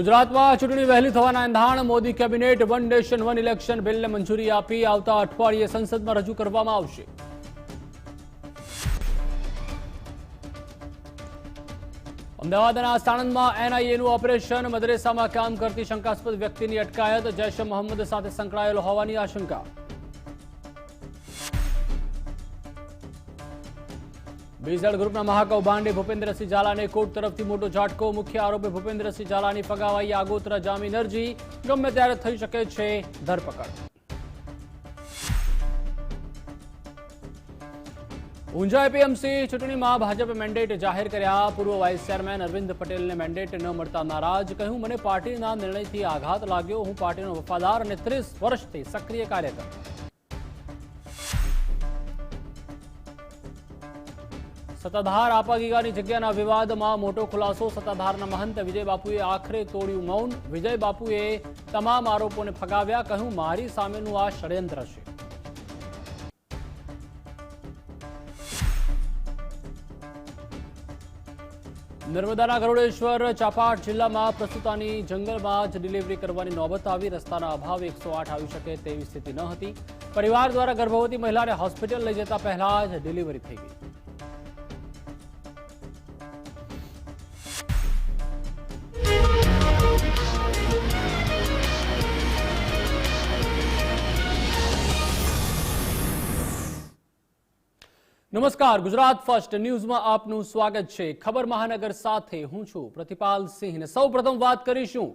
ગુજરાતમાં ચૂંટણી વહેલી થવાના એંધાણ, Modi cabinet, one nation, one election બિલને મંજૂરી આપી આવતા અઠવાડિયે સંસદમાં રજૂ કરવામાં આવશે. અમદાવાદના સાણંદમાં એનઆઈએનું ઓપરેશન, મદરેસામાં કામ કરતી શંકાસ્પદ વ્યક્તિની અટકાયત, જૈશ મોહમ્મદ સાથે સંકળાયેલો હોવાની આશંકા. બીઝેડ ગ્રુપના મહાકૌભાંડે ભૂપેન્દ્રસિંહ ઝાલાને કોર્ટ તરફથી મોટો ઝાટકો. મુખ્ય આરોપી ભૂપેન્દ્રસિંહ ઝાલાની ફગાવાઈ, આગોતરા જામીન અરજી. ગમે ત્યારે થઈ શકે છે ધરપકડ. ઊંઝા એપીએમસી ચૂંટણીમાં ભાજપે મેન્ડેટ જાહેર કર્યા. પૂર્વ વાઇસ ચેરમેન અરવિંદ પટેલને મેન્ડેટ ન મળતા નારાજ. કહ્યું, મને પાર્ટીના નિર્ણયથી આઘાત લાગ્યો. હું પાર્ટીનો વફાદાર અને ત્રીસ વર્ષથી સક્રિય કાર્યકર. સત્તાધાર આપાગીગાની જગ્યાના વિવાદમાં મોટો ખુલાસો, સત્તાધારના મહંત વિજય બાપુએ આખરે તોડ્યું મૌન. વિજય બાપુએ તમામ આરોપોને ફગાવ્યા, કહ્યું, મારી સામેનું આ ષડયંત્ર છે. નર્મદાના ગરુડેશ્વર ચાપાટ જિલ્લામાં પ્રસ્તુતાની જંગલમાં જ ડિલિવરી કરવાની નોબત આવી. રસ્તાના અભાવે એકસો આવી શકે તેવી સ્થિતિ ન હતી. પરિવાર દ્વારા ગર્ભવતી મહિલાને હોસ્પિટલ લઈ જતા પહેલા જ ડિલિવરી થઈ ગઈ. નમસ્કાર, ગુજરાત ફર્સ્ટ ન્યૂઝમાં આપનું સ્વાગત છે. ખબર મહાનગર સાથે હું છું પ્રતિપાલ સિંહ સૌ પ્રથમ વાત કરીશું.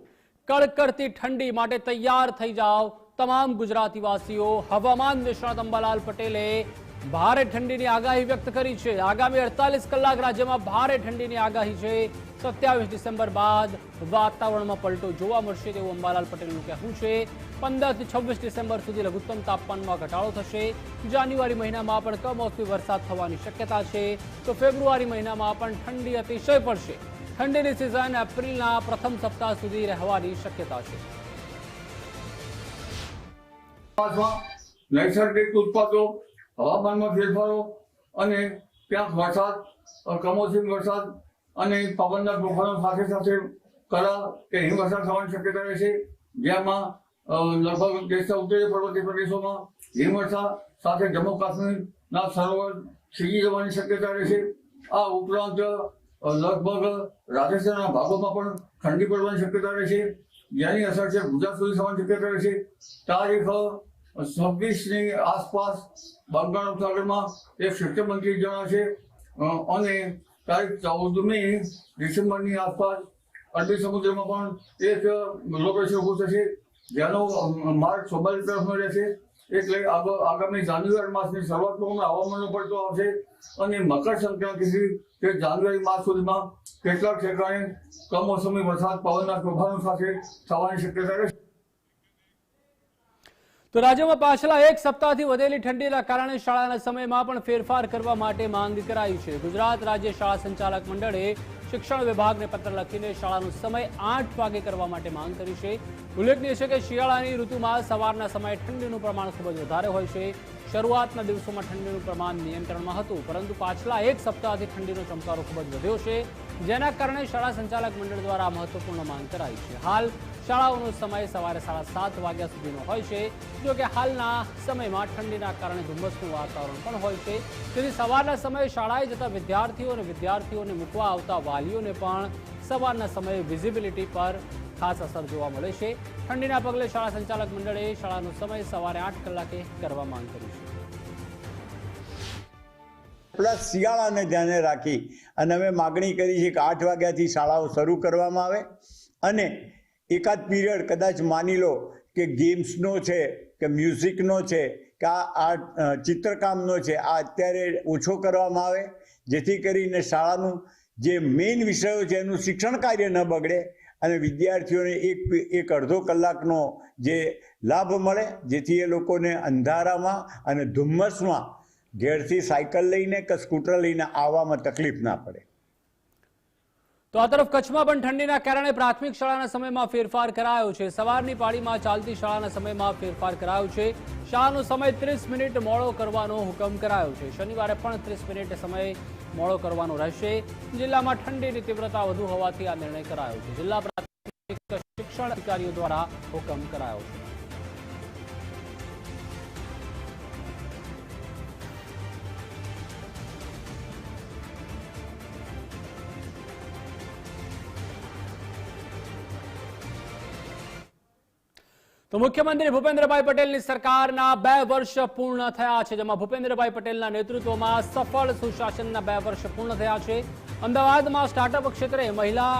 કડકડતી ઠંડી માટે તૈયાર થઈ જાઓ તમામ ગુજરાતીવાસીઓ. હવામાન નિષ્ણાત અંબાલાલ પટેલે ભારે ઠંડીની આગાહી વ્યક્ત કરી છે. આગામી અડતાલીસ કલાક રાજ્યમાં ભારે ઠંડીની આગાહી છે. સત્યાવીસ ડિસેમ્બર બાદ વાતાવરણમાં પલટો જોવા મળશે તેવું અંબાલાલ પટેલનું કહેવું છે. પંદરથી છવ્વીસ ડિસેમ્બર સુધી લઘુત્તમ તાપમાનમાં ઘટાડો થશે. જાન્યુઆરી મહિનામાં પણ કમોસમી વરસાદ થવાની શક્યતા છે. તો ફેબ્રુઆરી મહિનામાં પણ ઠંડી અતિશય પડશે. ઠંડીની સિઝન એપ્રિલના પ્રથમ સપ્તાહ સુધી રહેવાની શક્યતા છે. નૈસર્ગિક ઉત્પાદો હવામાનમાં ફેરફારો અને ક્યાંક વરસાદ કમોસમી વરસાદ અને પવનના તોફાનો સાથે સાથે કરા કે હિમવર્ષા થવાની શક્યતા રહેશે જેમાં લગભગ દેશના ઉત્તરીય પર્વતીય પ્રદેશોમાં હિમવર્ષા સાથે જમ્મુ કાશ્મીરના સરોવર સીજી જવાની શક્યતા રહેશે આ ઉપરાંત લગભગ રાજસ્થાનના ભાગોમાં પણ ઠંડી પડવાની શક્યતા રહેશે જેની અસર છે, ગુજરાત સુધી થવાની શક્યતા રહેશે તારીખ છવ્વીસની આસપાસ બંગાળ ઉપસાગરમાં એક જણા જણાશે અને તારીખ ચૌદમી ડિસેમ્બરની આસપાસ અરબી સમુદ્રમાં પણ એક લોકેશન ઊભું થશે. જેનો માર્ગ સોમાલી તરફનો રહેશે. એટલે આગ- આગામી જાન્યુઆરી માસની શરૂઆતમાં હવામાનનો પડતો આવશે. અને મકર સંક્રાંતિથી તે જાન્યુઆરી માસ સુધીમાં કેટલાક ઠેકાણે કમોસમી વરસાદ પવનના પ્રભાવ સાથે થવાની શક્યતા રહેશે. તો રાજ્યમાં પાછલા એક સપ્તાહથી વધેલી ઠંડીના કારણે શાળાના સમયમાં પણ ફેરફાર કરવા માટે માંગ કરાઈ છે. ગુજરાત રાજ્ય શાળા સંચાલક મંડળે શિક્ષણ વિભાગને પત્ર લખીને શાળાનો સમય આઠ વાગે કરવા માટે માંગ કરી છે. ઉલ્લેખનીય છે કે શિયાળાની ઋતુમાં સવારના સમયે ઠંડીનું પ્રમાણ ખૂબ જ વધારે હોય છે. શરૂઆતના દિવસોમાં ઠંડીનું પ્રમાણ નિયંત્રણમાં હતું, પરંતુ પાછલા એક સપ્તાહથી ઠંડીનો ચમકારો ખૂબ જ વધ્યો છે, જેના કારણે શાળા સંચાલક મંડળ દ્વારા મહત્વપૂર્ણ માંગ કરાઈ છે. હાલ શાળાઓનો સમય સવારે સાડા સાત વાગ્યા સુધીનો હોય છે. જો કે હાલના સમયમાં ઠંડીના કારણે ધુમ્મસનું વાતાવરણ પણ હોય છે. તેથી સવારના સમયે શાળાએ જતા વિદ્યાર્થીઓ અને વિદ્યાર્થીઓને મૂકવા આવતા વાલીઓને પણ સવારના સમયે વિઝિબિલિટી પર ખાસ અસર જોવા મળે છે. ઠંડીના પગલે શાળા સંચાલક મંડળે શાળાનો સમય સવારે આઠ કલાકે કરવા માંગ કરી છે. પ્લસ શિયાળાને ધ્યાને રાખી અને અમે માગણી કરી છે કે આઠ વાગ્યાથી શાળાઓ શરૂ કરવામાં આવે અને એકાદ પીરિયડ કદાચ માની લો કે ગેમ્સનો છે, કે મ્યુઝિકનો છે, કે આ ચિત્રકામનો છે, આ અત્યારે ઓછો કરવામાં આવે, જેથી કરીને શાળાનું જે મેઇન વિષયો છે એનું શિક્ષણ કાર્ય ન બગડે અને વિદ્યાર્થીઓને એક એક અડધો કલાકનો જે લાભ મળે, જેથી એ લોકોને અંધારામાં અને ધુમ્મસમાં ઘેરથી સાયકલ લઈને કે સ્કૂટર લઈને આવવામાં તકલીફ ના પડે. તો આ તરફ કચ્છમાં પણ ઠંડીના કારણે પ્રાથમિક શાળાના સમયમાં ફેરફાર કરાયો છે. સવારની પાળીમાં ચાલતી શાળાના સમયમાં ફેરફાર કરાયો છે. શાળાનો સમય ત્રીસ મિનિટ મોડો કરવાનો હુકમ કરાયો છે. શનિવારે પણ ત્રીસ મિનિટ સમય મોડો કરવાનો રહેશે. જિલ્લામાં ઠંડીની તીવ્રતા વધુ હોવાથી આ નિર્ણય કરાયો છે. જિલ્લા પ્રાથમિક શિક્ષણ અધિકારીઓ દ્વારા હુકમ કરાયો છે. તો મુખ્યમંત્રી ભૂપેન્દ્રભાઈ પટેલની સરકારના બે વર્ષ પૂર્ણ થયા છે, જેમાં ભૂપેન્દ્રભાઈ પટેલના નેતૃત્વમાં સફળ સુશાસનના બે વર્ષ પૂર્ણ થયા છે. અમદાવાદમાં સ્ટાર્ટઅપ ક્ષેત્રે મહિલા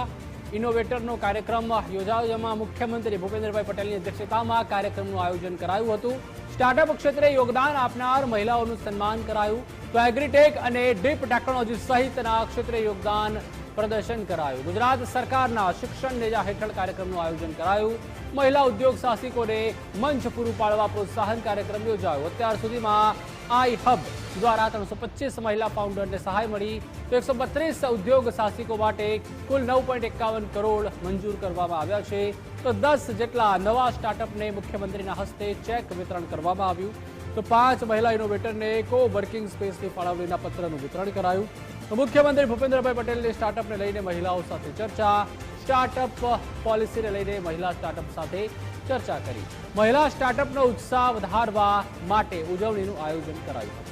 ઇનોવેટરનો કાર્યક્રમ યોજાયો, જેમાં મુખ્યમંત્રી ભૂપેન્દ્રભાઈ પટેલની અધ્યક્ષતામાં કાર્યક્રમનું આયોજન કરાયું હતું. સ્ટાર્ટઅપ ક્ષેત્રે યોગદાન આપનાર મહિલાઓનું સન્માન કરાયું. તો એગ્રીટેક અને ડીપ ટેકનોલોજી સહિતના ક્ષેત્રે યોગદાન પ્રદર્શન કરાયું. ગુજરાત સરકારના શિક્ષણ નેજા હેઠળ કાર્યક્રમનું આયોજન કરાયું. મહિલા ઉદ્યોગ સાહસિકોને મંચ પૂરું પાડવા પ્રોત્સાહન કાર્યક્રમ યોજાયો. અત્યાર સુધીમાં આઈ હબ દ્વારા ત્રણસો પચીસ મહિલા ફાઉન્ડરને સહાય મળી. તો એકસો બત્રીસ ઉદ્યોગ સાહસિકો માટે કુલ નવ પોઈન્ટ એકાવન કરોડ મંજૂર કરવામાં આવ્યા છે. તો દસ જેટલા નવા સ્ટાર્ટઅપને મુખ્યમંત્રીના હસ્તે ચેક વિતરણ કરવામાં આવ્યું. તો પાંચ મહિલા ઇનોવેટરને કો વર્કિંગ સ્પેસની ફાળવણીના પત્રનું વિતરણ કરાયું. મુખ્યમંત્રી ભૂપેન્દ્રભાઈ પટેલની સ્ટાર્ટઅપને લઈને મહિલાઓ સાથે ચર્ચા સ્ટાર્ટઅપ પોલિસીને લઈને મહિલા સ્ટાર્ટઅપ સાથે ચર્ચા કરી. મહિલા સ્ટાર્ટઅપનો ઉત્સાહ વધારવા માટે ઉજવણીનું આયોજન કરાયું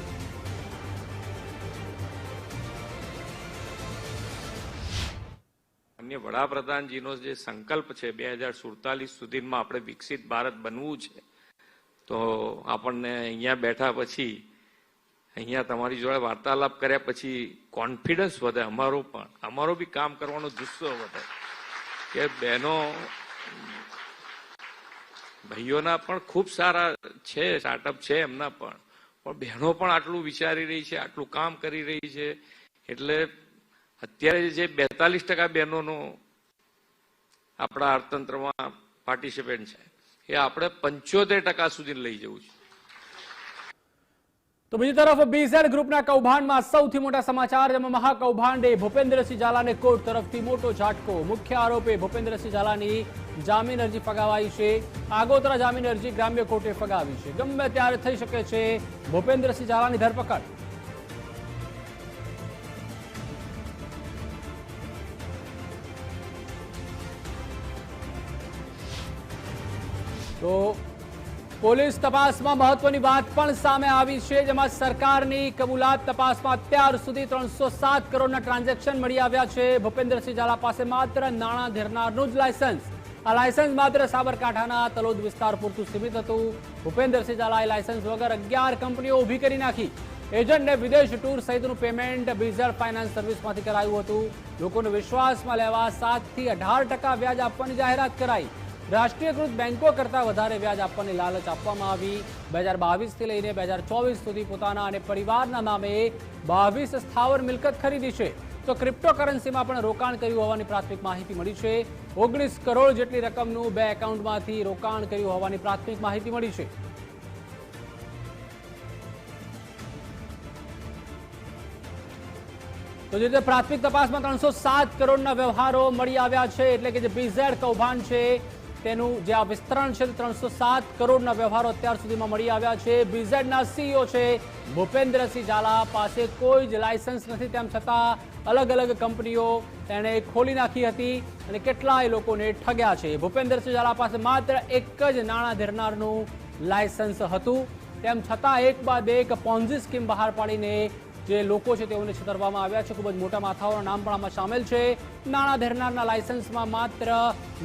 માન્ય વડાપ્રધાનજીનો જે સંકલ્પ છે બે હજાર સુડતાલીસ સુધીમાં આપણે વિકસિત ભારત બનવું છે, તો આપણને અહીંયા બેઠા પછી અહીંયા તમારી જોડે વાર્તાલાપ કર્યા પછી કોન્ફિડન્સ વધે, અમારો પણ. અમારો બી કામ કરવાનો જુસ્સો વધે. કે બહેનો, ભાઈઓના પણ ખૂબ સારા છે સ્ટાર્ટઅપ છે એમના પણ. પણ બહેનો પણ આટલું વિચારી રહી છે, આટલું કામ કરી રહી છે. એટલે અત્યારે જે બેતાલીસ ટકા બહેનોનો આપણા અર્થતંત્રમાં પાર્ટિસિપેન્ટ છે. એ આપણે પંચોતેર ટકા સુધી લઈ જવું છે. તો બીજી તરફ બીઝેડ ગ્રુપના કૌભાંડમાં સૌથી મોટા સમાચાર, જેમાં મહાકૌભાંડે ભૂપેન્દ્રસિંહ ઝાલાને કોર્ટ તરફથી મોટો ઝાટકો. મુખ્ય આરોપી ભૂપેન્દ્રસિંહ ઝાલાની જામીન અરજી ફગાવાઈ છે. આગોતરા જામીન અરજી ગ્રામ્ય કોર્ટે ફગાવી છે. ગમે ત્યારે થઈ શકે છે, ભૂપેન્દ્રસિંહ ઝાલાની ધરપકડ. તો પોલીસ તપાસમાં મહત્વની વાત પણ સામે આવી છે, જેમાં સરકારની કબૂલાત તપાસમાં અત્યાર સુધી ત્રણસો સાત કરોડના ટ્રાન્ઝેક્શન મળી આવ્યા છે. ભૂપેન્દ્રસિંહ ઝાલા પાસે માત્ર નાણાં ધરનારનું જ લાયસન્સ. આ લાયસન્સ માત્ર સાબરકાંઠાના તલોદ વિસ્તાર પૂરતું સીમિત હતું. ભૂપેન્દ્રસિંહ ઝાલાએ લાયસન્સ વગર અગિયાર કંપનીઓ ઊભી કરી નાખી. એજન્ટને વિદેશ ટૂર સહિતનું પેમેન્ટ બીઝર ફાઇનાન્સ સર્વિસમાંથી કરાયું હતું. લોકોને વિશ્વાસમાં લેવા સાતથી અઢાર ટકા વ્યાજ આપવાની જાહેરાત કરાઈ. રાષ્ટ્રીયકૃત બેંકો કરતાં વધારે વ્યાજ આપવાની લાલચ આપવામાં આવી. બે હજાર બાવીસથી લઈને બે હજાર ચોવીસ સુધી પોતાના અને પરિવારના નામે બાવીસ સ્થાવર મિલકત ખરીદી છે. તો ક્રિપ્ટોકરન્સીમાં પણ રોકાણ કર્યું હોવાની પ્રાથમિક માહિતી મળી છે. ઓગણીસ કરોડ જેટલી રકમનું બે એકાઉન્ટમાંથી રોકાણ કર્યું હોવાની પ્રાથમિક માહિતી મળી છે. તો જે પ્રાથમિક તપાસમાં ત્રણસો સાત કરોડના વ્યવહારો મળી આવ્યા છે, એટલે કે જે બીઝેડ કૌભાંડ છે તેનું જે આ વિસ્તરણ છે ત્રણસો સાત કરોડના વ્યવહારો અત્યાર સુધીમાં મળી આવ્યા છે. બીઝેડના સીઈઓ છે ભૂપેન્દ્રસિંહ ઝાલા. પાસે કોઈ જ લાયસન્સ નથી, તેમ છતાં અલગ અલગ કંપનીઓ તેણે ખોલી નાખી હતી અને કેટલાય લોકોને ઠગ્યા છે. ભૂપેન્દ્રસિંહ ઝાલા પાસે માત્ર એક જ નાણાં ધરનારનું લાયસન્સ હતું. તેમ છતાં એક બાદ એક પોન્ઝી સ્કીમ બહાર પાડીને જે લોકો છે તેઓને છેતરવામાં આવ્યા છે, ખૂબ જ મોટા માથાઓના નામ પણ આમાં સામેલ છે. નાણાં ધરનારના લાયસન્સમાં માત્ર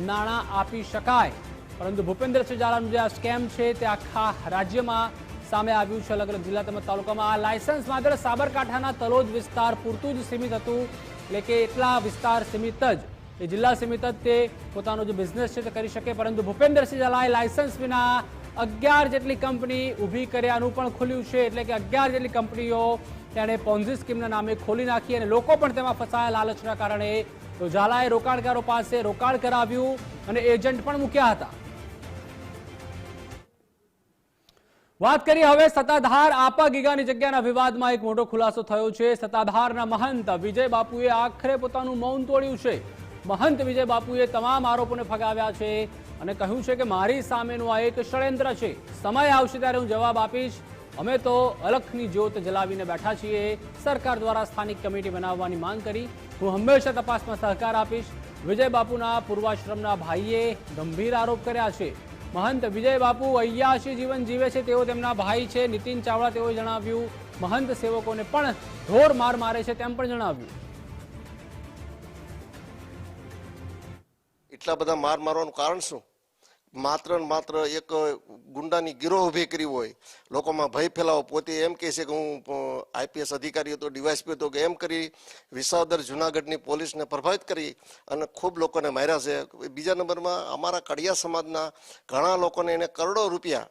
નાણાં આપી શકાય. પરંતુ ભૂપેન્દ્રસિંહ ઝાલાનું જે આ સ્કેમ છે તે આખા રાજ્યમાં સામે આવ્યું છે અલગ અલગ જિલ્લા તેમજ તાલુકામાં. આ લાયસન્સ માત્ર સાબરકાંઠાના તલોદ વિસ્તાર પૂરતું જ સીમિત હતું, એટલે કે એટલા વિસ્તાર સીમિત જ. એ જિલ્લા સીમિત જ તે પોતાનો જે બિઝનેસ છે તે કરી શકે, પરંતુ ભૂપેન્દ્રસિંહ ઝાલાએ લાયસન્સ વિના અગિયાર જેટલી કંપની ઊભી કર્યાનું પણ ખુલ્યું છે, એટલે કે અગિયાર જેટલી કંપનીઓ તેણે પોન્ઝી સ્કીમના નામે ખોલી નાખી અને લોકો પણ તેમાં ફસાયા લાલચના કારણે. તો ઝાલાએ રોકાણકારો પાસે રોકાણ કરાવ્યું અને એજન્ટ પણ મૂક્યા હતા. વાત કરી હવે સત્તાધાર આપા ગીગાની જગ્યાના વિવાદમાં એક મોટો ખુલાસો થયો છે. સત્તાધારના મહંત વિજય બાપુએ આખરે પોતાનું મૌન તોડ્યું છે. મહંત વિજય બાપુએ તમામ આરોપોને ફગાવ્યા છે અને કહ્યું છે કે મારી સામેનું આ એક ષડયંત્ર છે. સમય આવશે ત્યારે હું જવાબ આપીશ. અમે તો અલખની જ્યોત જલાવીને બેઠા છીએ. સરકાર દ્વારા સ્થાનિક કમિટી બનાવવાની માંગ કરી. હું હંમેશા તપાસમાં સહકાર આપીશ. વિજય બાપુના પૂર્વાશ્રમના ભાઈએ ગંભીર આરોપ કર્યા છે. મહંત વિજય બાપુ અય્યાશી જીવન જીવે છે તેઓ તેમના ભાઈ છે. નીતિન ચાવડા તેઓએ જણાવ્યું, મહંત સેવકોને પણ ઢોર માર મારે છે તેમ પણ જણાવ્યું. એટલા બધા માર મારવાનું કારણ શું? માત્ર ને માત્ર એક ગુંડાની ગિરોહ ઊભી કરી હોય, લોકોમાં ભય ફેલાવો, પોતે એમ કહે છે કે હું આઈપીએસ અધિકારી હતો ડીવાયસપી હતો કે એમ કરી વિસાવદર જુનાગઢની પોલીસને પ્રભાવિત કરી અને ખૂબ લોકોને માર્યા છે. બીજા નંબરમાં અમારા કડિયા સમાજના ઘણા લોકોને એને કરોડો રૂપિયા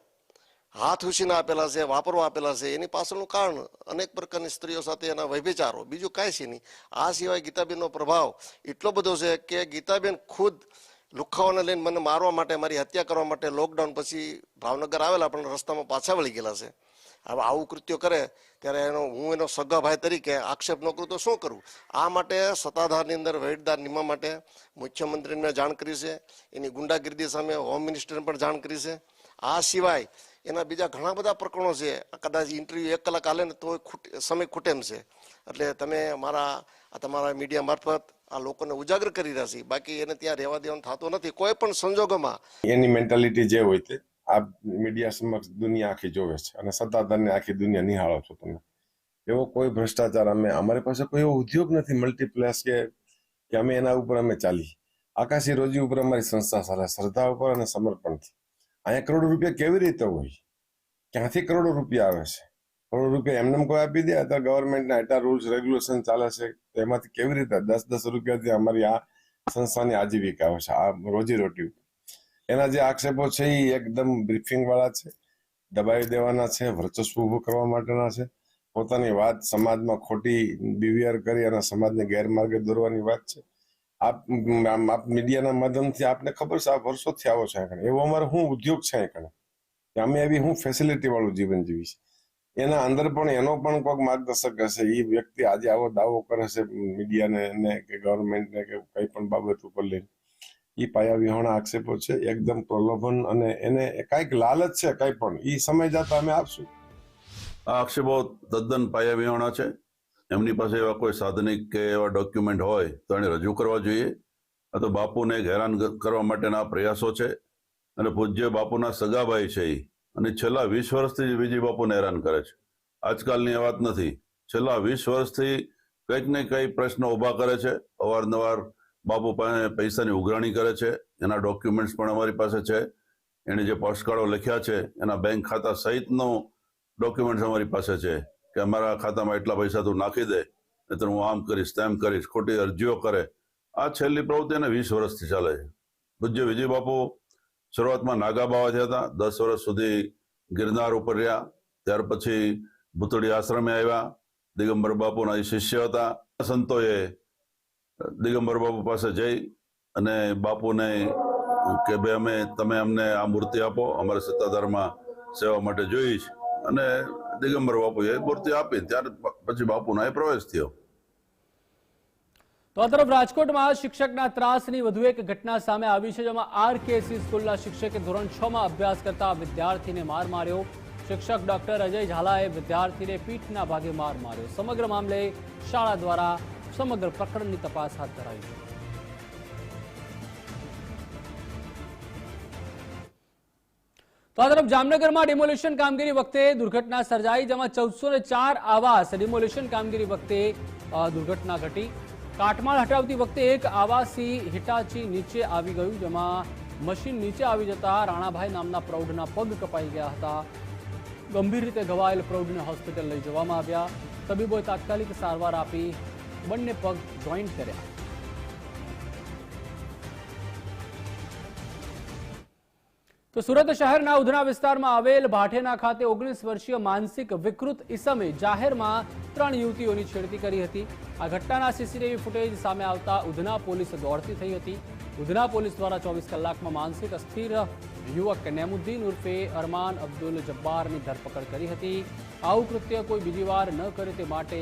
હાથ ઉછીને આપેલા છે, વાપરવા આપેલા છે. એની પાછળનું કારણ અનેક પ્રકારની સ્ત્રીઓ સાથે એના વૈભિચારો. બીજું કાંઈ છે નહીં. આ સિવાય ગીતાબેનનો પ્રભાવ એટલો બધો છે કે ગીતાબેન ખુદ લુખાઓને લઈને મને મારવા માટે, મારી હત્યા કરવા માટે લોકડાઉન પછી ભાવનગર આવેલા, પણ રસ્તામાં પાછા વળી ગયેલા છે. હવે આવું કૃત્યો કરે, ત્યારે એનો, હું એનો સગા ભાઈ તરીકે આક્ષેપ ન કરું તો શું કરું? આ માટે સત્તાધારની અંદર વહીટદાર નિમવા માટે મુખ્યમંત્રીને જાણ કરી છે. એની ગુંડાગીરી સામે હોમ મિનિસ્ટરને પણ જાણ કરી છે. આ સિવાય એના બીજા ઘણા બધા પ્રકરણો છે. કદાચ ઇન્ટરવ્યુ એક કલાક હાલે ને તો સમય ખૂટેમ છે. એટલે તમે મારા તમારા મીડિયા મારફત આ લોકોને ઉજાગર કરી રહ્યા છે. બાકી એને ત્યાં રહેવા દેવાનું થતું નથી. કોઈ પણ સંજોગોમાં એની મેન્ટાલિટી જે હોય તે આ મીડિયા સમક્ષ દુનિયા આખી જોવે છે. અને સત્તાધારને આખી દુનિયા નિહાળો છો તમે. એવો કોઈ ભ્રષ્ટાચાર અમે, અમારી પાસે કોઈ એવો ઉદ્યોગ નથી મલ્ટીપ્લેસ કે કે અમે એના ઉપર અમે ચાલી આકાશી રોજી ઉપર અમારી સંસ્થા ચાલે શ્રદ્ધા ઉપર અને સમર્પણથી અહીંયા કરોડો રૂપિયા કેવી રીતે હોય? ક્યાંથી કરોડો રૂપિયા આવે છે? કરોડો રૂપિયા એમને કોઈ આપી દે? અથવા ગવર્મેન્ટના એટલા રૂલ્સ રેગ્યુલેશન ચાલે છે. એમાંથી કેવી રીતે દસ દસ રૂપિયાથી અમારી આ સંસ્થાની આજીવિકા છે, આ રોજીરોટી એના જે આક્ષેપો છે એ એકદમ બ્રીફિંગ વાળા છે દબાવી દેવાના છે, વર્ચસ્વ ઉભું કરવા માટેના છે. પોતાની વાત સમાજમાં ખોટી બિવિયર કરી અને સમાજને ગેરમાર્ગે દોરવાની વાત છે. આપ આપ મીડિયાના માધ્યમથી આપને ખબર છે, આ વર્ષોથી આવો છે અહીં એવો અમારો શું ઉદ્યોગ છે કણે. અમે એવી હું ફેસિલિટી વાળું જીવન જીવી છે એના અંદર પણ એનો પણ કોઈક માર્ગદર્શક હશે. એ વ્યક્તિ આજે આવો દાવો કરે છે મીડિયાને કે ગવર્મેન્ટને કે કઈ પણ બાબત ઉપર લઈને. એ પાયા વિહોણા આક્ષેપો છે, એકદમ પ્રલોભન અને એને કાંઈક લાલચ છે કાંઈ પણ. એ સમય જતા અમે આપશું. આ આક્ષેપો તદ્દન પાયા વિહોણા છે. એમની પાસે એવા કોઈ સાધનિક કે એવા ડોક્યુમેન્ટ હોય તો એને રજૂ કરવા જોઈએ. આ તો બાપુને હેરાન કરવા માટેના પ્રયાસો છે. અને પૂજ્ય બાપુના સગાભાઈ છે એ અને છેલ્લા વીસ વર્ષથી વિજય બાપુને હેરાન કરે છે. આજકાલની એ વાત નથી. છેલ્લા વીસ વર્ષથી કંઈક ને કંઈક પ્રશ્નો ઊભા કરે છે. અવારનવાર બાપુ પાસે પૈસાની ઉઘરાણી કરે છે. એના ડોક્યુમેન્ટ્સ પણ અમારી પાસે છે. એણે જે પોસ્ટકાર્ડો લખ્યા છે, એના બેંક ખાતા સહિતનો ડોક્યુમેન્ટ્સ અમારી પાસે છે કે અમારા ખાતામાં એટલા પૈસા તું નાખી દે, નહીતર હું આમ કરીશ, તેમ કરીશ, ખોટી અરજીઓ કરે. આ છેલ્લી પ્રવૃત્તિ એને વીસ વર્ષથી ચાલે છે. પૂજ્ય વિજય બાપુ શરૂઆતમાં નાગા બાવા થયા હતા. દસ વર્ષ સુધી ગિરનાર ઉપર રહ્યા. ત્યાર પછી ભૂતળી આશ્રમે આવ્યા. દિગંબર બાપુના એ શિષ્ય હતા. સંતોએ દિગંબર બાપુ પાસે જઈ અને બાપુને કે ભાઈ અમે, તમે અમને આ મૂર્તિ આપો. અમારે સત્તાધારમાં સેવા માટે જોઈ છે અને દિગંબર બાપુએ મૂર્તિ આપી. ત્યાર પછી બાપુનો એ પ્રવેશ થયો. તો આ તરફ રાજકોટમાં શિક્ષકના ત્રાસની વધુ એક ઘટના સામે આવી છે, જેમાં આરકેસી સ્કૂલના શિક્ષકે ધોરણ છ માં અભ્યાસ કરતા વિદ્યાર્થીને માર માર્યો. શિક્ષક ડોક્ટર અજય ઝાલાએ વિદ્યાર્થીને પીઠના ભાગે માર માર્યો. સમગ્ર મામલે શાળા દ્વારા સમગ્ર પ્રકરણની તપાસ હાથ ધરાઈ છે. તો આ તરફ જામનગરમાં ડિમોલિશન કામગીરી વખતે દુર્ઘટના સર્જાઈ, જેમાં ચૌદસો ચાર આવાસ ડિમોલિશન કામગીરી વખતે દુર્ઘટના ઘટી. કાટમાળ હટાવતી વખતે એક આવાસી હિટાચી નીચે આવી ગયું, જેમાં મશીન નીચે આવી જતા રાણાભાઈ નામના પ્રૌઢના પગ કપાઈ ગયા હતા. ગંભીર રીતે ઘવાયેલ પ્રૌઢને હોસ્પિટલ લઈ જવામાં આવ્યા. તબીબોએ તાત્કાલિક સારવાર આપી બંને પગ જોઈન્ટ કર્યા. તો સુરત શહેરના ઉધના વિસ્તારમાં આવેલ ભાઠેના ખાતે ઓગણીસ વર્ષીય માનસિક વિકૃત ઇસમે જાહેરમાં ત્રણ યુવતીઓની છેડતી કરી હતી. આ ઘટનાના સીસીટીવી ફૂટેજ સામે આવતા ઉધના પોલીસ દોડતી થઈ હતી. ઉધના પોલીસ દ્વારા ચોવીસ કલાકમાં માનસિક અસ્થિર યુવક નેમુદ્દીન ઉર્ફે અરમાન અબ્દુલ જબ્બારની ધરપકડ કરી હતી. આવું કૃત્ય કોઈ બીજી વાર ન કરે તે માટે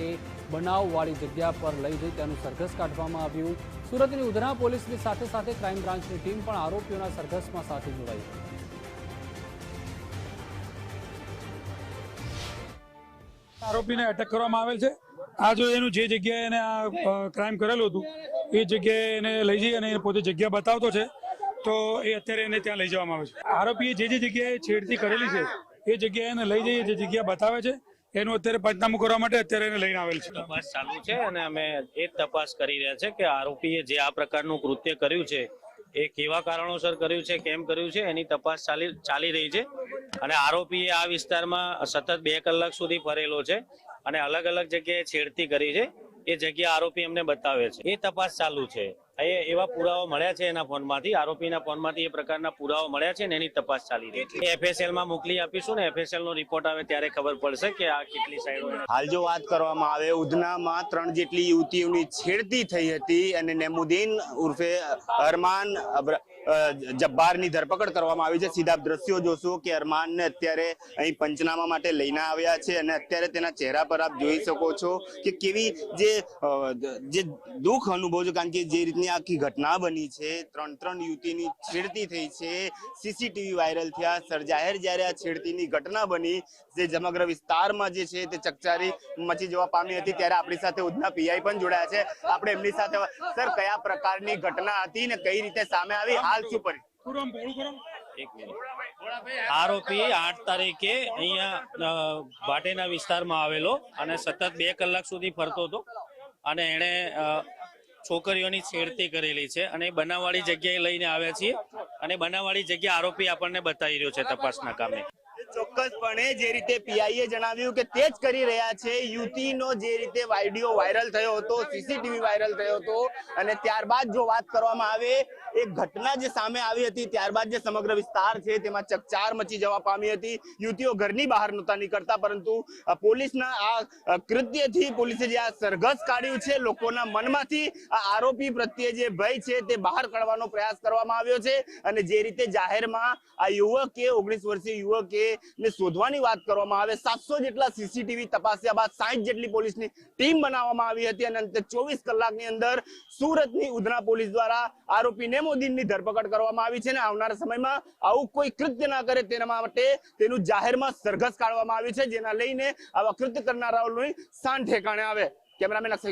બનાવવાળી જગ્યા પર લઈ જઈ તેનું સરઘસ કાઢવામાં આવ્યું. સુરતની ઉધના પોલીસની સાથે સાથે ક્રાઇમ બ્રાન્ચની ટીમ પણ આરોપીઓના સરઘસમાં સાથે જોડાઈ. છે આરોપીને અટક કરવામાં આવેલ છે. આ જો એનું જે જગ્યાએ એને આ ક્રાઇમ કરેલું હતું, એ જગ્યાએ એને લઈ જઈ અને પોતે જગ્યા બતાવતો છે. તો એ અત્યારે એને ત્યાં લઈ જવામાં આવે છે. આરોપીએ જે જે જગ્યાએ છેડતી કરેલી છે, એ જગ્યાએ એને લઈ જઈએ જે જગ્યા બતાવે છે, એનું અત્યારે પંચનામું કરવા માટે અત્યારે એને લઈને આવેલ છે. તપાસ ચાલુ છે અને અમે એ તપાસ કરી રહ્યા છે કે આરોપીએ જે આ પ્રકારનું કૃત્ય કર્યું છે એ કેવા કારણોસર કર્યું છે, કેમ કર્યું છે, એની તપાસ ચાલી ચાલી રહી છે. અને આરોપીએ આ વિસ્તારમાં સતત બે કલાક સુધી ફરેલો છે અને અલગ અલગ જગ્યાએ છેડતી કરી છે. એ જગ્યા આરોપી અમને બતાવે છે. એ તપાસ ચાલુ છે. એવા પુરાવા મળ્યા છે એના ફોનમાંથી. આરોપીના ફોનમાંથી એ પ્રકારના પુરાવા મળ્યા છે ને એની તપાસ ચાલી રહી છે. એફએસએલમાં મોકલી આપીશું ને એફએસએલ નો રિપોર્ટ આવે ત્યારે ખબર પડશે કે આ કેટલી સાઈડો હાલ જો વાત કરવામાં આવે, ઉધનામાં ત્રણ જેટલી યુવતીઓની છેડતી થઈ હતી અને નેમુદ્દીન ઉર્ફે અરમાન જબ્બારની ધરપકડ કરવામાં આવી છે. સીધા દ્રશ્યો જોશો કે અરમાનને અત્યારે અહીં પંચનામા માટે લઈને આવ્યા છે અને અત્યારે તેના ચહેરા પર આપ જોઈ શકો છો કે કેવી જે જે દુઃખ અનુભવ છે. કારણ કે જે રીતની આખી ઘટના બની છે, ત્રણ ત્રણ યુવતીની છેડતી થઈ છે, સીસીટીવી વાયરલ થયા. સરજાહેર જ્યારે આ છેડતીની ઘટના બની, જે સમગ્ર વિસ્તારમાં જે છે તે ચકચારી મચી જવા પામી હતી ત્યારે આપણી સાથે ઉધના પીઆઈ પણ જોડાયા છે. આપણે એમની સાથે, સર, કયા પ્રકારની ઘટના હતી ને કઈ રીતે સામે આવી? હાલ શું પરી આરોપી આઠ તારીખે અહીંયા ભાટેના વિસ્તારમાં આવેલો અને સતત બે કલાક સુધી ફરતો હતો અને એણે છોકરીઓની છેડતી કરેલી છે અને બનાવવાળી જગ્યાએ લઈને આવ્યા છીએ અને બનાવવાળી જગ્યા આરોપી આપણને બતાવી રહ્યો છે તપાસના કામે. ચોક્કસપણે જે રીતે પીઆઈએ જણાવ્યું કે તે જ કરી રહ્યા છે. યુતિનો જે રીતે વીડિયો વાયરલ થયો હતો સીસીટીવી વાયરલ થયો હતો અને ત્યારબાદ જો વાત કરવામાં આવે, એ ઘટના જે સામે આવી હતી, ત્યારબાદ જે સમગ્ર વિસ્તાર છે, તેમાં ચકચાર મચી જવા પામી હતી. યુતિઓ ઘરની બહાર નહોતા નીકળતા, પરંતુ પોલીસના આ કૃત્યથી પોલીસે જે આ સરઘસ કાઢ્યું છે, લોકોના મનમાંથી આ આરોપી પ્રત્યે જે ભય છે, તે બહાર કાઢવાનો પ્રયાસ કરવામાં આવ્યો છે. અને જે રીતે જાહેરમાં આ યુવકે, ઓગણીસ વર્ષીય યુવકે ને શોધવાની વાત કરવામાં આવે. સાતસો જેટલા સીસીટીવી તપાસ્યા બાદ સાઠ જેટલી પોલીસની ટીમ બનાવવામાં આવી હતી અને અંતે ચોવીસ કલાકની અંદર સુરતની ઉધના પોલીસ દ્વારા આરોપી નેમોદીનની ધરપકડ કરવામાં આવી છે અને આવનારા સમયમાં આવું કોઈ કૃત્ય ના કરે તેના માટે તેનું જાહેરમાં સરઘસ કાઢવામાં આવ્યું છે, જેના લઈને આવા કૃત્ય કરનારાઓની શાન ઠેકાણે આવે. કેમેરામેન અક્ષય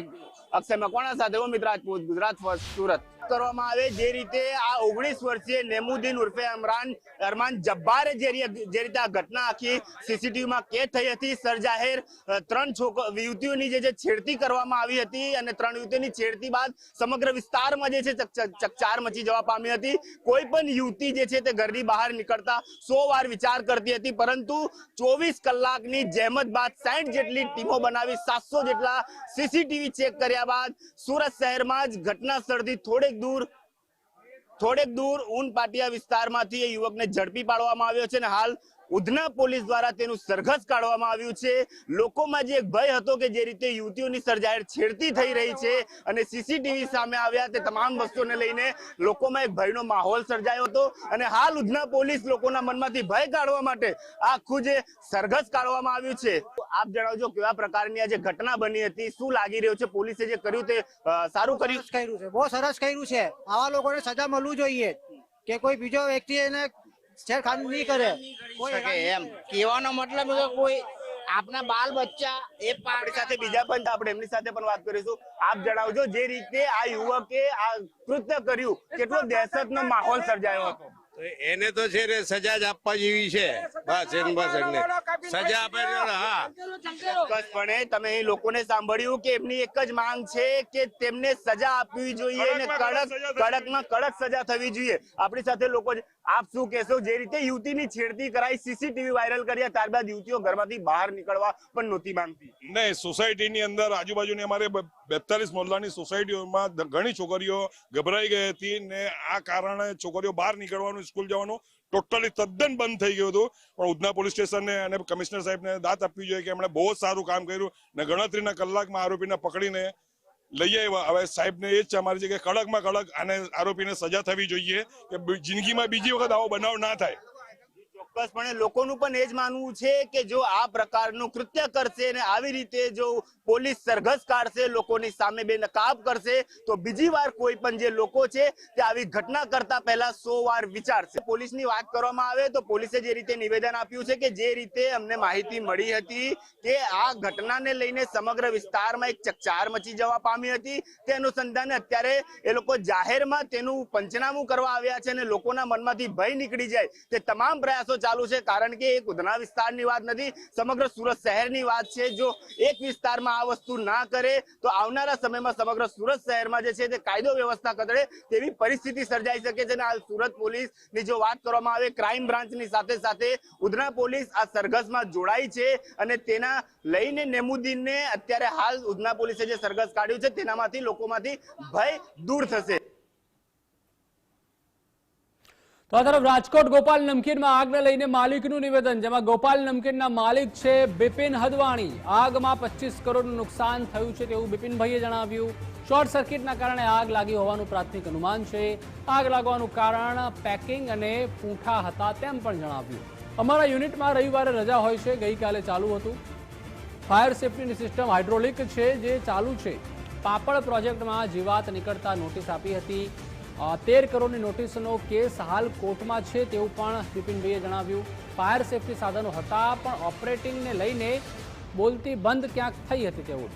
અક્ષય મકવાણા સાથે? હું રાજપૂત ગુજરાત ફર્સ્ટ, સુરત. કરવામાં આવે જે રીતે આ ઓગણીસ વર્ષીય નેમુદ્દીન ઉર્ફે અમરાન અરમાન જબ્બારે જે રીતે આ ઘટના આખી સીસીટીવીમાં કેદ થઈ હતી સરજાહેર ત્રણ યુવતીઓની જે છેડતી કરવામાં આવી હતી અને ત્રણ યુવતીઓની છેડતી બાદ સમગ્ર વિસ્તારમાં જે છે ચક- ચક- ચકચાર મચી જવા પામી હતી. કોઈ પણ યુવતી જે છે તે ઘરની બહાર નીકળતા સો વાર વિચાર કરતી હતી, પરંતુ ચોવીસ કલાકની જહેમત બાદ સાઠ જેટલી ટીમો બનાવી સાતસો જેટલા સીસીટીવી ચેક કર્યા બાદ સુરત શહેરમાં જ ઘટના સ્થળથી થોડેક દૂર થોડેક દૂર ઊન પાટિયા વિસ્તારમાંથી એ યુવકને ઝડપી પાડવામાં આવ્યો છે અને હાલ ઉધના પોલીસ દ્વારા તેનું સરઘસ કાઢવામાં આવ્યું છે. લોકોમાં જે એક ભય હતો કે જે રીતે યુવતીઓની સર્જાહેર છેડતી થઈ રહી છે અને સીસીટીવી સામે આવ્યા તે તમામ વસ્તુને લઈને લોકોમાં એક ભયનો માહોલ સર્જાયો હતો અને હાલ ઉધના પોલીસ લોકોના મનમાંથી ભય કાઢવા માટે આખું જે સરઘસ કાઢવામાં આવ્યું છે. આપ જણાવજો કેવા પ્રકારની આ જે ઘટના બની હતી, શું લાગી રહ્યું છે? પોલીસે જે કર્યું તે સારું કર્યું? કર્યું છે. બહુ સરસ કર્યું છે. આવા લોકોને સજા મળવું જોઈએ કે કોઈ બીજો વ્યક્તિ એને છેડખાની નહીં કરે. કોઈ શકે એમ. કહેવાનો મતલબ કે કોઈ આપના બાલ બચ્ચા એ આપણી સાથે બીજા પણ આપણે એમની સાથે પણ વાત કરીશું. આપ જણાવજો જે રીતે આ યુવકે આ કૃત્ય કર્યું કેટલો દહેશતનો માહોલ સર્જાયો હતો. એને તો છે રે સજા જ આપવા જેવી છે. બસ એમ બસ એમને. સજા આપે ને હા. ચોક્કસપણે તમે એ લોકોને સાંભળ્યું કે એમની એક જ માંગ છે કે તેમને સજા આપવી જોઈએ અને કડક કડકમાં કડક સજા થવી જોઈએ. આપણી સાથે લોકો આપ શું કહેશો? જે રીતે યુવતીની છેડતી કરાઈ સીસીટીવી વાયરલ કર્યા ત્યારબાદ યુવતીઓ ઘરમાંથી બહાર નીકળવા પણ નહોતી માંગતી. નહીં સોસાયટીની અંદર આજુબાજુની અમારે બેતાલીસ મોહલ્લાની સોસાયટીઓમાં ઘણી છોકરીઓ ગભરાઈ ગઈ હતી ને આ કારણે છોકરીઓ બહાર નીકળવાનું સ્કૂલ જવાનું ટોટલી તદ્દન બંધ થઈ ગયું હતું. પણ ઉધના પોલીસ સ્ટેશનને અને કમિશનર સાહેબને દાંત આપવી જોઈએ કે એમણે બહુ સારું કામ કર્યું ને ગણતરીના કલાકમાં આરોપીને પકડીને લઈ આવ્યા. હવે સાહેબને એ જ છે અમારી છે કે કડકમાં કડક આને આરોપીને સજા થવી જોઈએ કે જિંદગીમાં બીજી વખત આવો બનાવ ના થાય. ચોક્કસપણે લોકોનું પણ એ જ માનવું છે કે જો આ પ્રકારનું કૃત્ય કરશે અને આવી રીતે જો પોલીસ સરઘસ કાઢશે, લોકોની સામે બેનકાબ કરશે, તો બીજી વાર કોઈ પણ જે લોકો છે તે આવી ઘટના કરતા પહેલા સો વાર વિચારશે. પોલીસની વાત કરવામાં આવે તો પોલીસે જે રીતે નિવેદન આપ્યું છે કે જે રીતે અમને માહિતી મળી હતી કે આ ઘટનાને લઈને સમગ્ર વિસ્તારમાં એક ચકચાર મચી જવા પામી હતી. તે અનુસંધાને અત્યારે એ લોકો જાહેરમાં તેનું પંચનામું કરવા આવ્યા છે અને લોકોના મનમાંથી ભય નીકળી જાય તે તમામ પ્રયાસો ચાલુ છે કારણ કે એ ઉધના વિસ્તારની વાત નથી, સમગ્ર સુરત શહેરની વાત છે. જો એક વિસ્તારમાં આ વસ્તુ ના કરે, તો આવનારા સમયમાં સમગ્ર સુરત શહેરમાં જે છે તે કાયદો વ્યવસ્થા કદડે તેવી પરિસ્થિતિ સર્જાઈ શકે છે. અને હાલ સુરત પોલીસની જો વાત કરવામાં આવે, ક્રાઇમ બ્રાન્ચની સાથે સાથે ઉધના પોલીસ આ સરઘસમાં જોડાઈ છે અને તેના લઈને નેમુદ્દીનને અત્યારે હાલ ઉધના પોલીસે જે સરઘસ કાઢ્યું છે, તેનામાંથી લોકોમાંથી ભય દૂર થશે. તો આ તરફ રાજકોટ ગોપાલ નમકીનમાં આગને લઈને માલિકનું નિવેદન, જેમાં ગોપાલ નમકીનના માલિક છે બિપિન હદવાણી. આગમાં પચીસ કરોડનું નુકસાન થયું છે તેવું બિપિનભાઈએ જણાવ્યું. શોર્ટ સર્કિટના કારણે આગ લાગી હોવાનું પ્રાથમિક અનુમાન છે. આગ લાગવાનું કારણ પેકિંગ અને પૂંઠા હતા તેમ પણ જણાવ્યું. અમારા યુનિટમાં રવિવારે રજા હોય છે, ગઈકાલે ચાલુ હતું. ફાયર સેફટીની સિસ્ટમ હાઇડ્રોલિક છે, જે ચાલુ છે. પાપડ પ્રોજેક્ટમાં જીવાત નીકળતા નોટિસ આપી હતી. તેર કરોડની નોટિસનો કેસ હાલ કોર્ટમાં છે તેવું પણ બિપિનભાઈએ જણાવ્યું. ફાયર સેફટી સાધનો હતા, પણ ઓપરેટિંગને લઈને બોલતી બંધ ક્યાંક થઈ હતી તેવું.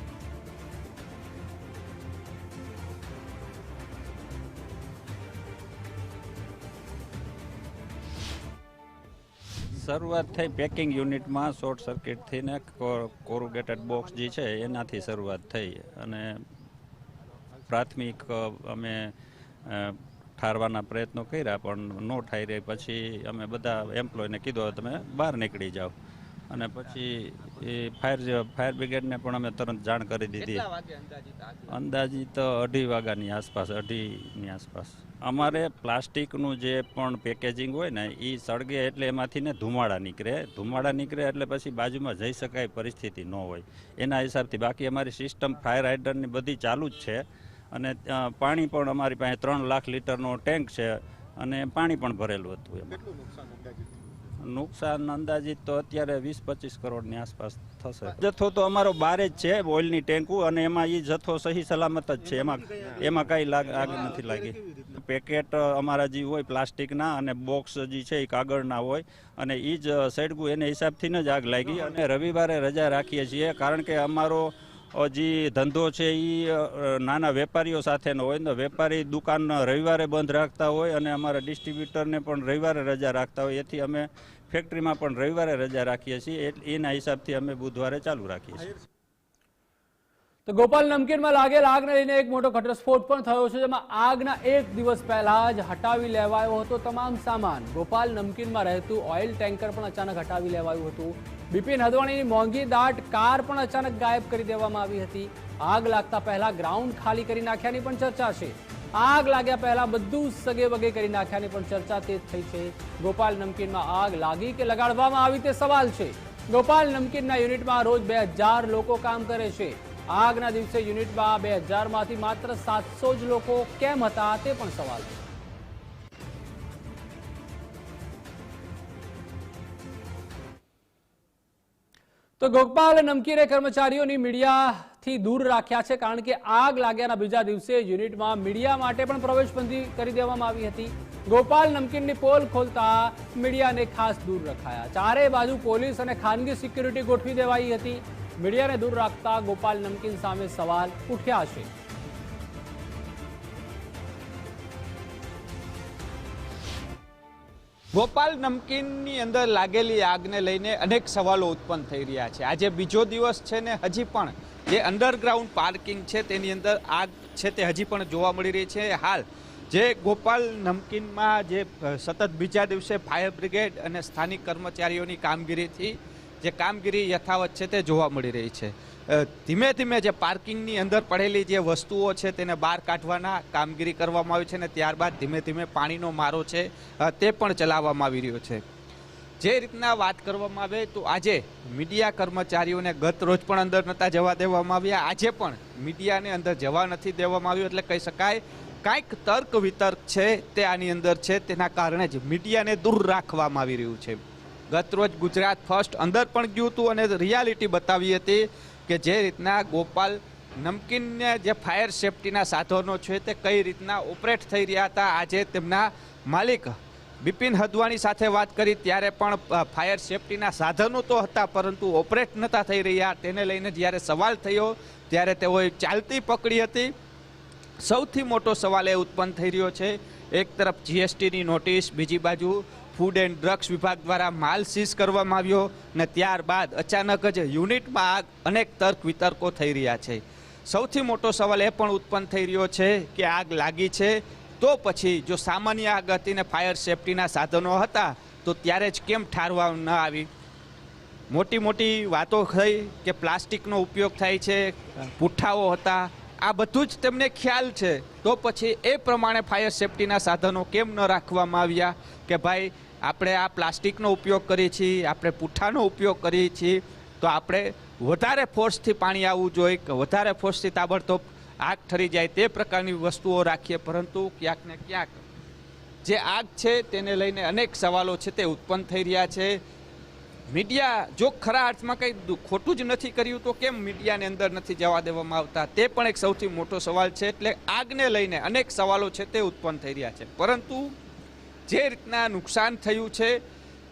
શરૂઆત થઈ પેકિંગ યુનિટમાં શોર્ટ સર્કિટથીને કોરુગેટેડ બોક્સ જે છે એનાથી શરૂઆત થઈ. અને પ્રાથમિક અમે ઠારવાના પ્રયત્નો કર્યા પણ નો ઠાઈ રહી. પછી અમે બધા એમ્પ્લોયને કીધું તમે બહાર નીકળી જાઓ. અને પછી એ ફાયર ફાયર બ્રિગેડને પણ અમે તરત જાણ કરી દીધી. અંદાજિત અઢી વાગ્યાની આસપાસ અઢીની આસપાસ. અમારે પ્લાસ્ટિકનું જે પણ પેકેજિંગ હોય ને એ સળગે એટલે એમાંથી ને ધુમાડા નીકળે. ધુમાડા નીકળે એટલે પછી બાજુમાં જઈ શકાય પરિસ્થિતિ ન હોય. એના હિસાબથી બાકી અમારી સિસ્ટમ ફાયર હાઇડરની બધી ચાલુ જ છે. અને પાણી પણ અમારી પાસે ત્રણ લાખ લીટરનો ટેન્ક છે અને પાણી પણ ભરેલું હતું એમાં. નુકસાન અંદાજિત તો અત્યારે વીસ પચીસ કરોડની આસપાસ થશે. જથ્થો તો અમારો બારે જ છે ઓઇલની ટેન્કુ અને એમાં એ જથ્થો સહી સલામત જ છે. એમાં એમાં કાંઈ લાગ આગ નથી લાગી. પેકેટ અમારા જે હોય પ્લાસ્ટિકના અને બોક્સ જે છે એ કાગળના હોય અને એ જ સડગું એને હિસાબથી જ આગ લાગી. અને રવિવારે રજા રાખીએ છીએ કારણ કે અમારો જે ધંધો છે એ નાના વેપારીઓ સાથેનો હોય ને વેપારી દુકાન રવિવારે બંધ રાખતા હોય અને અમારા ડિસ્ટ્રીબ્યુટરને પણ રવિવારે રજા રાખતા હોય. એથી અમે ફેક્ટરીમાં પણ રવિવારે રજા રાખીએ છીએ. એના હિસાબથી અમે બુધવારે ચાલુ રાખીએ છીએ. તો ગોપાલ નમકીનમાં લાગેલ આગને લઈને એક મોટો ઘટસ્ફોટ પણ થયો છે, જેમાં આગના એક દિવસ પહેલા જ હટાવી લેવાયો હતો તમામ સામાન. ગોપાલ નમકીનમાં રહેતું ઓઇલ ટેન્કર પણ અચાનક હટાવી લેવાયું હતું. બિપિન હદવાણીની મોંઘી દાટ, કાર પણ અચાનક ગાયબ કરી દેવામાં આવી હતી. આગ લાગતા પહેલા ગ્રાઉન્ડ ખાલી કરી નાખ્યાની પણ ચર્ચા છે. આગ લાગ્યા પહેલા બધું સગે વગે કરી નાખ્યાની પણ ચર્ચા તે થઈ છે. ગોપાલ નમકીનમાં આગ લાગી કે લગાડવામાં આવી તે સવાલ છે. ગોપાલ નમકીનના યુનિટમાં રોજ બે લોકો કામ કરે છે. આગના દિવસે યુનિટમાં બે હજારમાંથી માત્ર સાતસો જ લોકો કેમ હતા તે પણ સવાલ છે. તો ગોપાલ નમકીને કર્મચારીઓની મીડિયાથી દૂર રાખ્યા છે કારણ કે આગ લાગ્યાના બીજા દિવસે યુનિટમાં મીડિયા માટે પણ પ્રવેશબંધી કરી દેવામાં આવી હતી. ગોપાલ નમકીનની પોલ ખોલતા મીડિયાને ખાસ દૂર રખાયા. ચારે બાજુ પોલીસ અને ખાનગી સિક્યુરિટી ગોઠવી દેવાઈ હતી. મીડિયાને દૂર રાખતા ગોપાલ નમકીન સામે સવાલ ઉઠ્યા છે. ગોપાલ નમકીનની અંદર લાગેલી આગને લઈને અનેક સવાલો ઉત્પન્ન થઈ રહ્યા છે. આજે બીજો દિવસ છે ને હજી પણ જે અંડરગ્રાઉન્ડ પાર્કિંગ છે તેની અંદર આગ છે તે હજી પણ જોવા મળી રહી છે. હાલ જે ગોપાલ નમકીનમાં જે સતત બીજા દિવસે ફાયર બ્રિગેડ અને સ્થાનિક કર્મચારીઓની કામગીરીથી જે કામગીરી યથાવત છે તે જોવા મળી રહી છે. ધીમે ધીમે જે પાર્કિંગની અંદર પડેલી જે વસ્તુઓ છે તેને બહાર કાઢવાના કામગીરી કરવામાં આવી છે અને ત્યારબાદ ધીમે ધીમે પાણીનો મારો છે તે પણ ચલાવવામાં આવી રહ્યો છે. જે રીતના વાત કરવામાં આવે તો આજે મીડિયા કર્મચારીઓને ગત રોજ પણ અંદર નહોતા જવા દેવામાં આવ્યા, આજે પણ મીડિયાને અંદર જવા નથી દેવામાં આવ્યું એટલે કહી શકાય, કાંઈક તર્ક વિતર્ક છે તે આની અંદર છે, તેના કારણે જ મીડિયાને દૂર રાખવામાં આવી રહ્યું છે. ગતરોજ ગુજરાત ફર્સ્ટ અંદર પણ ગયું હતું અને રિયાલિટી બતાવી હતી કે જે રીતના ગોપાલ નમકીનને જે ફાયર સેફટીના સાધનો છે તે કઈ રીતના ઓપરેટ થઈ રહ્યા હતા, આજે તેમના માલિક બિપિન હદવાણી સાથે વાત કરી ત્યારે પણ ફાયર સેફટીના સાધનો તો હતા, પરંતુ ઓપરેટ નહોતા થઈ રહ્યા. તેને લઈને જ્યારે સવાલ થયો, ત્યારે તેઓએ ચાલતી પકડી હતી. સૌથી મોટો સવાલ એ ઉત્પન્ન થઈ રહ્યો છે. એક તરફ જીએસટીની નોટિસ બીજી બાજુ ફૂડ એન્ડ ડ્રગ્સ વિભાગ દ્વારા માલ સીઝ કરવામાં આવ્યો ને ત્યારબાદ અચાનક જ યુનિટમાં આગ અનેક તર્ક વિતર્કો થઈ રહ્યા છે. સૌથી મોટો સવાલ એ પણ ઉત્પન્ન થઈ રહ્યો છે કે આગ લાગી છે તો પછી જો સામાન્ય આગ હતી ને ફાયર સેફટીના સાધનો હતા, તો ત્યારે જ કેમ ઠારવા ન આવી? મોટી મોટી વાતો થઈ કે પ્લાસ્ટિકનો ઉપયોગ થાય છે, પુઠ્ઠાઓ હતા, આ બધું જ તેમને ખ્યાલ છે. તો પછી એ પ્રમાણે ફાયર સેફટીના સાધનો કેમ ન રાખવામાં આવ્યા? કે ભાઈ આપણે આ પ્લાસ્ટિકનો ઉપયોગ કરીએ છીએ, આપણે પૂઠાનો ઉપયોગ કરીએ છીએ, તો આપણે વધારે ફોર્સથી પાણી આવવું જોઈએ કે વધારે ફોર્સથી તાબડતોબ આગ ઠરી જાય તે પ્રકારની વસ્તુઓ રાખીએ, પરંતુ ક્યાંક ને ક્યાંક જે આગ છે તેને લઈને અનેક સવાલો છે તે ઉત્પન્ન થઈ રહ્યા છે. મીડિયા જો ખરા અર્થમાં કંઈ ખોટું જ નથી કર્યું, તો કેમ મીડિયાને અંદર નથી જવા દેવામાં આવતા? તે પણ એક સૌથી મોટો સવાલ છે, એટલે આગને લઈને અનેક સવાલો છે તે ઉત્પન્ન થઈ રહ્યા છે. પરંતુ જે રીતના નુકસાન થયું છે,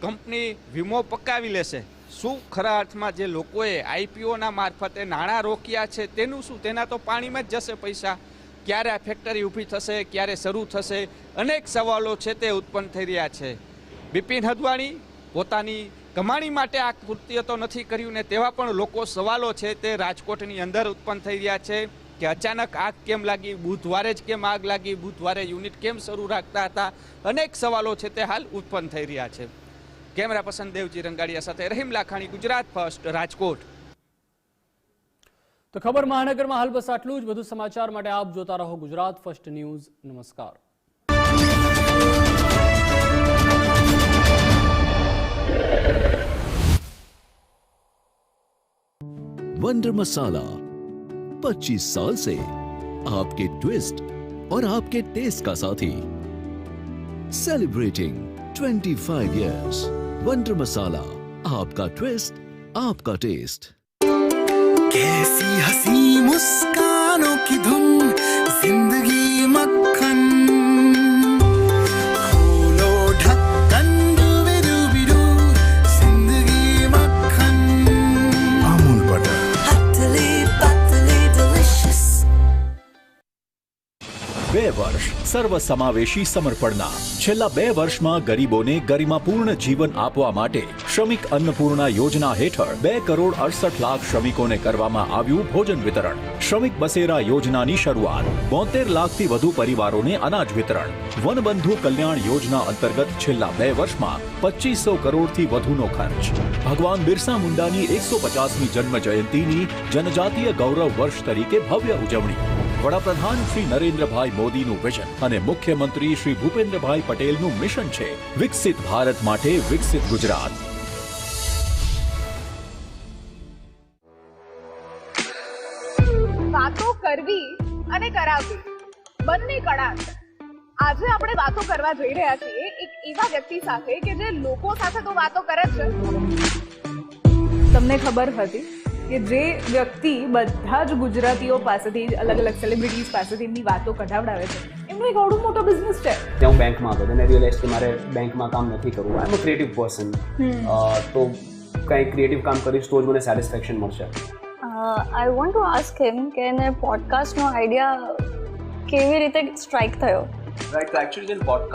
કંપની વીમો પકાવી લેશે. શું ખરા અર્થમાં જે લોકોએ આઈપીઓના મારફતે નાણાં રોક્યા છે, તેનું શું? તેના તો પાણીમાં જ જશે પૈસા. ક્યારે આ ફેક્ટરી ઊભી થશે, ક્યારે શરૂ થશે? અનેક સવાલો છે તે ઉત્પન્ન થઈ રહ્યા છે. બિપિન હદવાણી પોતાની કમાણી માટે આ કૃત્ય તો નથી કર્યું ને તેવા પણ લોકો સવાલો છે તે રાજકોટની અંદર ઉત્પન્ન થઈ રહ્યા છે. કે અચાનક આગ કેમ લાગી? બુધવારે જ કેમ આગ લાગી? બુધવારે યુનિટ કેમ શરૂ રાખતા હતા? અનેક સવાલો છે તે હાલ ઉત્પન્ન થઈ રહ્યા છે. કેમેરા પસંદ દેવજી રંગાડિયા સાથે રહીમ લાખાણી ગુજરાત ફર્સ્ટ રાજકોટ. તો ખબર મહાનગરમાં હાલ બસ આટલું જ. વધુ સમાચાર માટે આપ જોતા રહો ગુજરાત ફર્સ્ટ ન્યૂઝ. નમસ્કાર. વન્ડર મસાલા 25 साल से आपके ट्विस्ट और आपके टेस्ट का साथी। सेलिब्रेटिंग 25 इयर्स वंडर मसाला आपका ट्विस्ट आपका टेस्ट कैसी हसी मुस्कानों की धुन, ज़िंदगी मक्खन બે વર્ષ સર્વસમાવેશી સમર્પણના. છેલ્લા બે વર્ષમાં ગરીબોને ગરિમાપૂર્ણ જીવન આપવા માટે શ્રમિક અન્નપૂર્ણા યોજના હેઠળ બે કરોડ અડસઠ લાખ શ્રમિકોને કરવામાં આવ્યું ભોજન વિતરણ. શ્રમિક બસેરા યોજનાની શરૂઆત બોતેર લાખથી વધુ પરિવારોને અનાજ વિતરણ. વનબંધુ કલ્યાણ યોજના અંતર્ગત છેલ્લા બે વર્ષમાં પચીસો કરોડથી વધુનો ખર્ચ. ભગવાન બિરસા મુંડાની એકસો પચાસમી જન્મ જયંતિની જનજાતીય ગૌરવ વર્ષ તરીકે ભવ્ય ઉજવણી. વડાપ્રધાન શ્રી નરેન્દ્રભાઈ મોદીનું વિઝન અને મુખ્યમંત્રી શ્રી ભૂપેન્દ્રભાઈ પટેલનું મિશન છે વિકસિત ભારત માટે વિકસિત ગુજરાત. વાતો કરવી અને કરાવવી, બંને કળા છે આજે આપણે વાતો કરવા જઈ રહ્યા છીએ એક એવા વ્યક્તિ સાથે કે જે લોકો સાથે તો વાતો કરે છે. તમને ખબર હતી કે જે વ્યક્તિ બધા જ ગુજરાતીઓ પાસેથી અલગ અલગ સેલિબ્રિટીઝ પાસેથી એમની વાતો કઢાવડાવે છે. એમનો એક અવડો મોટો બિઝનેસ છે. ત્યાં હું બેંકમાં હતો મેં રિયલાઇઝ કે મારે બેંકમાં કામ નથી કરવું. આઈ એમ અ ક્રિએટિવ પર્સન તો કંઈ ક્રિએટિવ કામ કરીશ તો જ મને સેટિસ્ફેક્શન મળશે. I want to ask him કે એને પોડકાસ્ટનો આઈડિયા કેવી રીતે સ્ટ્રાઇક થયો? રાઈટ એકચ્યુઅલી જેને